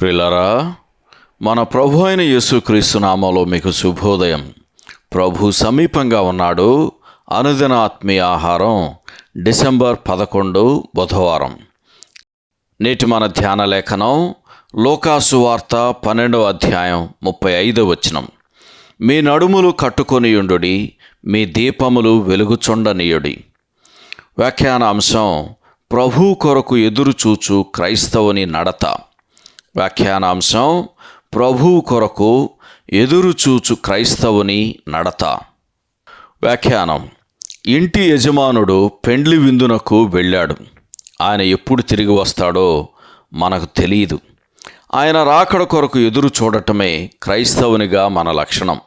ప్రిలరా మన ప్రభు అయిన యేసుక్రీస్తు నామంలో మీకు శుభోదయం. ప్రభు సమీపంగా ఉన్నాడు. అనుదిన ఆత్మీయ ఆహారం డిసెంబర్ పదకొండు బుధవారం. నేటి మన ధ్యాన లేఖనం లోకాసు వార్త పన్నెండవ అధ్యాయం ముప్పై ఐదవ వచనం. మీ నడుములు కట్టుకొనియుండు మీ దీపములు వెలుగుచుండనీయుడి. వ్యాఖ్యానాంశం ప్రభు కొరకు ఎదురుచూచు క్రైస్తవుని నడత. వ్యాఖ్యానాంశం ప్రభువు కొరకు ఎదురుచూచు క్రైస్తవుని నడత. వ్యాఖ్యానం. ఇంటి యజమానుడు పెండ్లి విందునకు వెళ్ళాడు. ఆయన ఎప్పుడు తిరిగి వస్తాడో మనకు తెలియదు ఆయన రాకడ కొరకు ఎదురు చూడటమే క్రైస్తవునిగా మన లక్షణం.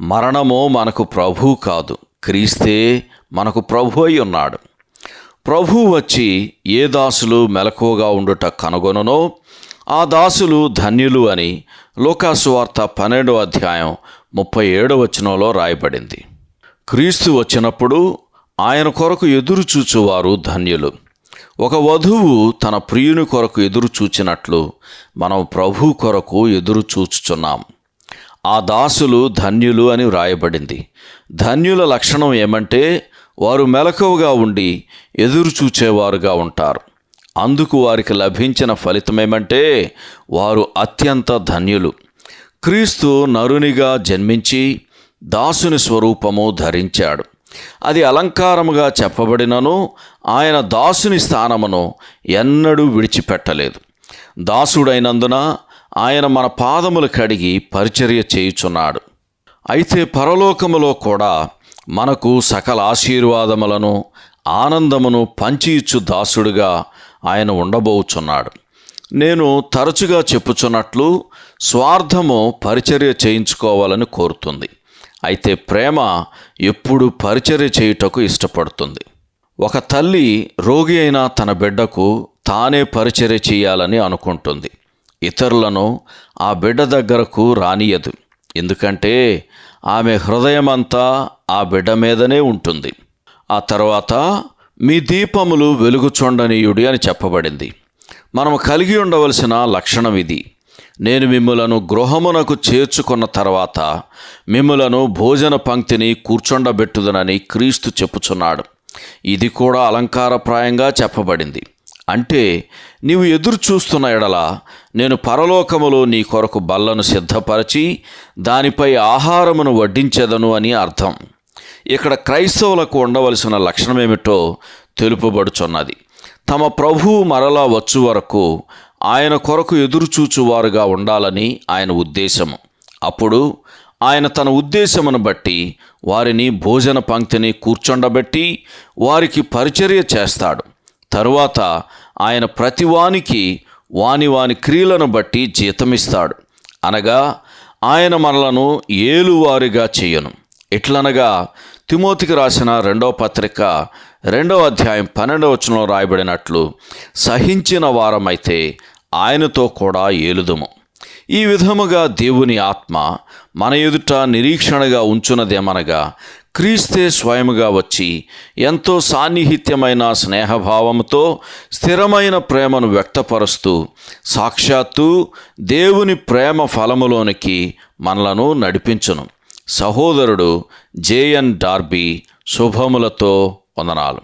మరణము మనకు ప్రభు కాదు. క్రీస్తే మనకు ప్రభు అయి ఉన్నాడు. ప్రభు వచ్చి ఏ దాసులు మెలకువగా ఉండుట కనుగొననో ఆ దాసులు ధన్యులు అని లోకాసువార్త వార్త అధ్యాయం ముప్పై ఏడవ వచనంలో రాయబడింది. క్రీస్తు వచ్చినప్పుడు ఆయన కొరకు ఎదురు చూచువారు ధన్యులు. ఒక వధువు తన ప్రియుని కొరకు ఎదురు చూచినట్లు మనం ప్రభు కొరకు ఎదురు చూచుచున్నాం. ఆ దాసులు ధన్యులు అని వ్రాయబడింది ధన్యుల లక్షణం ఏమంటే వారు మెలకువగా ఉండి ఎదురు చూచేవారుగా ఉంటారు. అందుకు వారికి లభించిన ఫలితమేమంటే వారు అత్యంత ధన్యులు. క్రీస్తు నరునిగా జన్మించి దాసుని స్వరూపము ధరించాడు. అది అలంకారముగా చెప్పబడినను ఆయన దాసుని స్థానమును ఎన్నడూ విడిచిపెట్టలేదు. దాసుడైనందున ఆయన మన పాదములు కడిగి పరిచర్య చేయుచున్నాడు. అయితే పరలోకములో కూడా మనకు సకల ఆశీర్వాదములను ఆనందమును పంచి ఇచ్చు దాసుడుగా ఆయన ఉండబోచున్నాడు. నేను తరచుగా చెప్పుచున్నట్లు స్వార్థము పరిచర్య చేయించుకోవాలని కోరుతుంది. అయితే ప్రేమ ఎప్పుడు పరిచర్య చేయుటకు ఇష్టపడుతుంది. ఒక తల్లి రోగి అయిన తన బిడ్డకు తానే పరిచర్య చేయాలని అనుకుంటుంది. ఇతరులను ఆ బిడ్డ దగ్గరకు రానియదు. ఎందుకంటే ఆమె హృదయమంతా ఆ బిడ్డ మీదనే ఉంటుంది. ఆ తర్వాత మీ దీపములు వెలుగుచొండనీయుడి అని చెప్పబడింది. మనము కలిగి ఉండవలసిన లక్షణం ఇది. నేను మిమ్ములను గృహమునకు చేర్చుకున్న తర్వాత మిమ్ములను భోజన పంక్తిని కూర్చొండబెట్టుదనని క్రీస్తు చెప్పుచున్నాడు. ఇది కూడా అలంకారప్రాయంగా చెప్పబడింది. అంటే నీవు ఎదురు చూస్తున్న ఎడల నేను పరలోకములో నీ కొరకు బల్లను సిద్ధపరచి దానిపై ఆహారమును వడ్డించెదను అని అర్థం. ఇక్కడ క్రైస్తవులకు ఉండవలసిన లక్షణమేమిటో తెలుపబడుచున్నది. తమ ప్రభువు మరలా వచ్చు వరకు ఆయన కొరకు ఎదురుచూచువారుగా ఉండాలని ఆయన ఉద్దేశము. అప్పుడు ఆయన తన ఉద్దేశమును బట్టి వారిని భోజన పంక్తిని కూర్చొండబెట్టి వారికి పరిచర్య చేస్తాడు. తరువాత ఆయన ప్రతివానికి వాని వాని క్రియలను బట్టి జీతమిస్తాడు. అనగా ఆయన మనలను ఏలువారిగా చేయను. ఎట్లనగా తిమోతికి రాసిన రెండవ పత్రిక రెండవ అధ్యాయం పన్నెండవ వచనంలో రాయబడినట్లు సహించిన వారమైతే ఆయనతో కూడా ఏలుదుము. ఈ విధముగా దేవుని ఆత్మ మన ఎదుట నిరీక్షణగా ఉంచున్నదేమనగా క్రీస్తే స్వయముగా వచ్చి ఎంతో సాన్నిహిత్యమైన స్నేహభావముతో స్థిరమైన ప్రేమను వ్యక్తపరుస్తూ సాక్షాత్తు దేవుని ప్రేమ ఫలములోనికి మనలను నడిపించును. సహోదరుడు జేఎన్ డార్బీ శుభములతో వందనాలు.